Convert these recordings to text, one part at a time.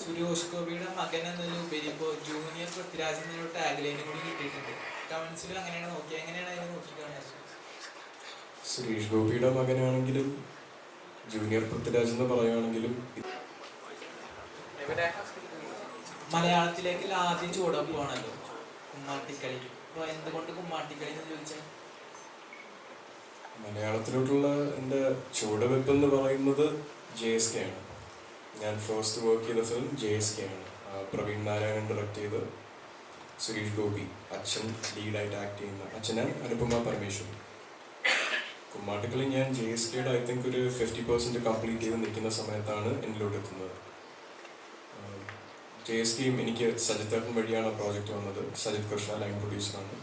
സുരേഷ് ഗോപിയുടെ മകൻ എന്നതിലുപരി ഇപ്പോൾ ജൂനിയർ പൃഥ്വിരാജ് എന്നൊരു ടാഗ് ലൈനും കൂടി കിട്ടിയിട്ടുണ്ട്. കമൻസിലും അങ്ങനെയാണ് നോക്കിയത് എങ്ങനെയാണ് അതിനെ നോക്കിക്കാണുന്നത് സുരേഷ് ഗോപിയുടെ മകനാണെങ്കിലും ജൂനിയർ പൃഥ്വിരാജ് എന്ന് പറയുകയാണെങ്കിലും മലയാളത്തിലേക്ക് ആദ്യം ചൂടപ്പുവാണല്ലോ കുമ്മാട്ടിക്കളി. അപ്പോൾ എന്തുകൊണ്ട് കുമ്മാട്ടിക്കളി എന്ന് ചോദിച്ചാൽ മലയാളത്തിലോട്ടുള്ള എന്റെ ചുവടുവെപ്പ് എന്ന് പറയുന്നത് ജെ എസ് കെ ആണ്. ഞാൻ ഫസ്റ്റ് വർക്ക് ചെയ്ത ഫിലിം ജെ എസ് കെ ആണ്. പ്രവീൺ നാരായണൻ ഡയറക്റ്റ് ചെയ്ത് സുരേഷ് ഗോപി അച്ഛൻ ലീഡായിട്ട് ആക്ട് ചെയ്യുന്ന അച്ഛനെ അനുപമ പരമേശ്വരൻ. കുമ്മാട്ടിക്കളി ഞാൻ ജെ എസ് കെയുടെ ഐ തിങ്ക് ഒരു ഫിഫ്റ്റി പെർസെന്റ് കംപ്ലീറ്റ് ചെയ്ത് നിൽക്കുന്ന സമയത്താണ് എന്നിലോട്ട് എത്തുന്നത്. ജെ എസ് കെയും എനിക്ക് സജിത് ഏട്ടൻ വഴിയാണ് പ്രോജക്റ്റ് വന്നത്. സജിത് കൃഷ്ണ ലൈൻ പ്രൊഡ്യൂസറാണ്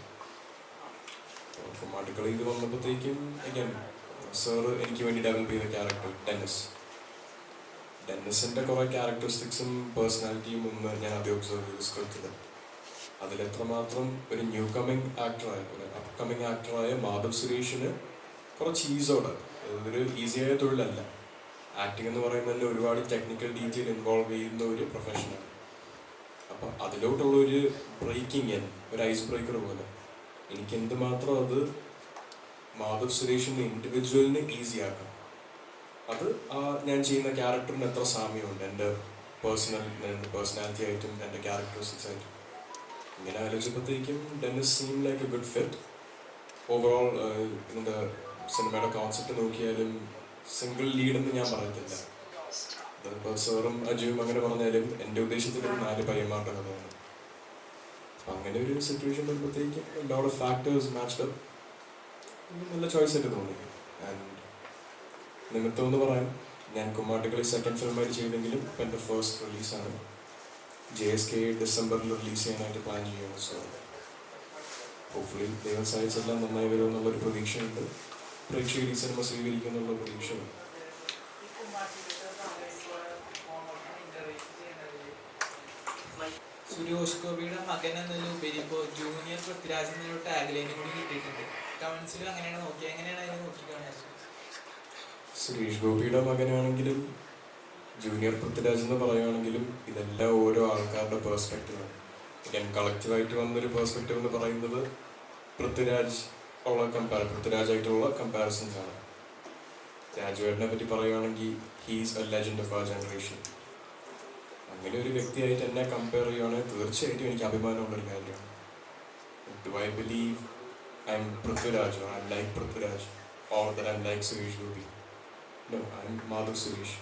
കുമ്മാട്ടിക്കളി ഇത് വന്നപ്പോഴത്തേക്കും സാറ് എനിക്ക് വേണ്ടി ഡെവലപ്പ് ചെയ്ത ക്യാരക്ടർ ഡെന്നിസ് ഡെന്നിസിന്റെ കുറെ ക്യാരക്ടറിസ്റ്റിക്സും പേഴ്സണാലിറ്റിയും ഒന്ന് ഞാൻ ആദ്യം ഒബ്സർവ് ചെയ്തു സ്ക്രിപ്റ്റിൽ അതിൽ എത്രമാത്രം ഒരു ന്യൂ കമ്മിങ് ആക്ടറായ ഒരു അപ്കമ്മിങ് ആക്ടറായ മാധവ് സുരേഷിന് കുറച്ച് ഈസോടെ അതൊരു ഈസിയായ തൊഴിലല്ല. ആക്ടിംഗ് എന്ന് പറയുന്നതിൽ ഒരുപാട് ടെക്നിക്കൽ ഡീറ്റെയിൽ ഇൻവോൾവ് ചെയ്യുന്ന ഒരു പ്രൊഫഷനാണ് അപ്പം അതിലോട്ടുള്ള ഒരു ബ്രേക്കിംഗ് ഇൻ ഒരു ഐസ് ബ്രേക്കർ പോലെ. എനിക്ക് എന്തുമാത്രം അത് മാധവ് സുരേഷിന്റെ ഇൻഡിവിജ്വലിന് ഈസി ആക്കാം. അത് ആ ഞാൻ ചെയ്യുന്ന ക്യാരക്ടറിന് എത്ര സാമ്യമുണ്ട്? എന്റെ പേഴ്സണൽ എന്റെ പേഴ്സണാലിറ്റി ആയിട്ടും എന്റെ ക്യാരക്ടറിസ്റ്റിക്സ് ആയിട്ടും. ഇങ്ങനെ ആലോചിച്ചപ്പോഴത്തേക്കും Dennis seem like a good fit overall എന്താ സിനിമയുടെ കോൺസെപ്റ്റ് നോക്കിയാലും സിംഗിൾ ലീഡ് എന്ന് ഞാൻ പറയത്തില്ല. അതിപ്പോൾ സാറും അജുവും അങ്ങനെ പറഞ്ഞാലും എന്റെ ഉദ്ദേശത്തിൽ നാല് പയ്യന്മാരുടെ കഥയാണ്. അങ്ങനെ ഒരു സിറ്റുവേഷൻ വരുമ്പോഴത്തേക്കും ലോഡ് ഫാക്ടേഴ്സ് മാച്ച്ഡ് നല്ല ചോയ്സ് ആയിട്ട് തോന്നി. ആൻഡ് നിമിത്തം എന്ന് പറയാൻ ഞാൻ കുമ്മാട്ടിക്കളി സെക്കൻഡ് ഫിലിമായി ചെയ്തെങ്കിലും ഇപ്പം എന്റെ ഫസ്റ്റ് റിലീസാണ് ജെ എസ് കെ ഡിസംബറിൽ റിലീസ് ചെയ്യാനായിട്ട് പ്ലാൻ ചെയ്യുന്നു സോ ഹോപ്പ്ഫുള്ളി ദൈവം സഹായിച്ചെല്ലാം നന്നായി വരുമെന്നുള്ളൊരു പ്രതീക്ഷയുണ്ട്. പ്രേക്ഷകർ ഈ സിനിമ സ്വീകരിക്കുമെന്നുള്ള പ്രതീക്ഷയുണ്ട്. സുരേഷ് ഗോപിയുടെ മകൻ എന്നതിലുപരി ഇപ്പോൾ ജൂനിയർ പൃഥ്വിരാജ് എന്നൊരു ടാഗ് ലൈനും കൂടി കിട്ടിയിട്ടുണ്ട്. കമൻസിലും അങ്ങനെയാണ് നോക്കിയത് എങ്ങനെയാണ് അതിനെ നോക്കിക്കാണുന്നത്? സുരേഷ് ഗോപിയുടെ മകനാണെങ്കിലും ജൂനിയർ പൃഥ്വിരാജ് എന്ന് പറയുകയാണെങ്കിലും ഇതെല്ലാം ഓരോ ആൾക്കാരുടെ പേഴ്സ്പെക്റ്റീവാണ് ഞാൻ കളക്റ്റീവായിട്ട് വന്നൊരു പേഴ്സ്പെക്റ്റീവ് എന്ന് പറയുന്നത് പൃഥ്വിരാജ് ഉള്ള കമ്പാര പൃഥ്വിരാജായിട്ടുള്ള കമ്പാരിസൺസ് ആണ്. രാജുവേട്ടനെ പറ്റി പറയുകയാണെങ്കിൽ ഹീസ് എ ലെജൻഡ് ഓഫ് ആ ജനറേഷൻ അങ്ങനെ ഒരു വ്യക്തിയായിട്ട് എന്നെ കമ്പയർ ചെയ്യുകയാണെങ്കിൽ തീർച്ചയായിട്ടും എനിക്ക് അഭിമാനമുള്ളൊരു കാര്യമാണ്. Do I believe I am Prithviraj I like Prithviraj or they like Suresh Gopi? No I Madhav Suresh.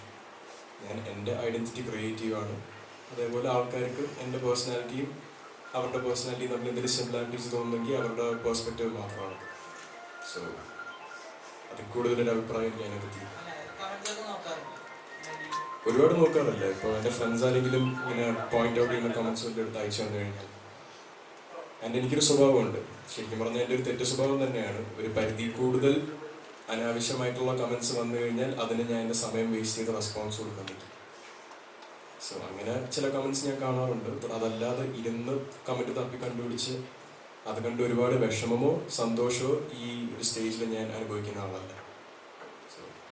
ഞാൻ എന്റെ ഐഡന്റിറ്റി ക്രിയേറ്റ് ചെയ്യുകയാണ് അതേപോലെ ആൾക്കാർക്ക് എന്റെ പേഴ്സണാലിറ്റിയും അവരുടെ പേഴ്സണാലിറ്റി തമ്മിൽ എന്തെങ്കിലും സിമിലാരിറ്റീസ് തോന്നുന്നെങ്കിൽ അവരുടെ പേഴ്സ്പെക്റ്റീവ് മാത്രമാണ്. സോ അതിൽ കൂടുതലൊരു അഭിപ്രായം നോക്കാറുണ്ട് ഒരുപാട് നോക്കാറില്ല. ഇപ്പോൾ എന്റെ ഫ്രണ്ട്സ് ആരെങ്കിലും ഇങ്ങനെ പോയിന്റ് ഔട്ട് ചെയ്യുന്ന കമൻസ് ഒക്കെ എടുത്ത് അയച്ചു വന്നു കഴിഞ്ഞാൽ. എന്റെ എനിക്കൊരു സ്വഭാവമുണ്ട്. ശരിക്കും പറഞ്ഞാൽ എന്റെ ഒരു തെറ്റ് സ്വഭാവം തന്നെയാണ്. ഒരു പരിധി കൂടുതൽ അനാവശ്യമായിട്ടുള്ള കമൻസ് വന്നു കഴിഞ്ഞാൽ അതിന് ഞാൻ എന്റെ സമയം വേസ്റ്റ് ചെയ്ത് റെസ്പോൺസ് കൊടുക്കാൻ പറ്റും. സോ അങ്ങനെ ചില കമൻസ് ഞാൻ കാണാറുണ്ട്. അതല്ലാതെ ഇരുന്ന് കമന്റ് തപ്പി കണ്ടുപിടിച്ച് അത് കണ്ട് ഒരുപാട് വിഷമമോ സന്തോഷമോ ഈ ഒരു സ്റ്റേജിൽ ഞാൻ അനുഭവിക്കുന്ന ആളല്ല.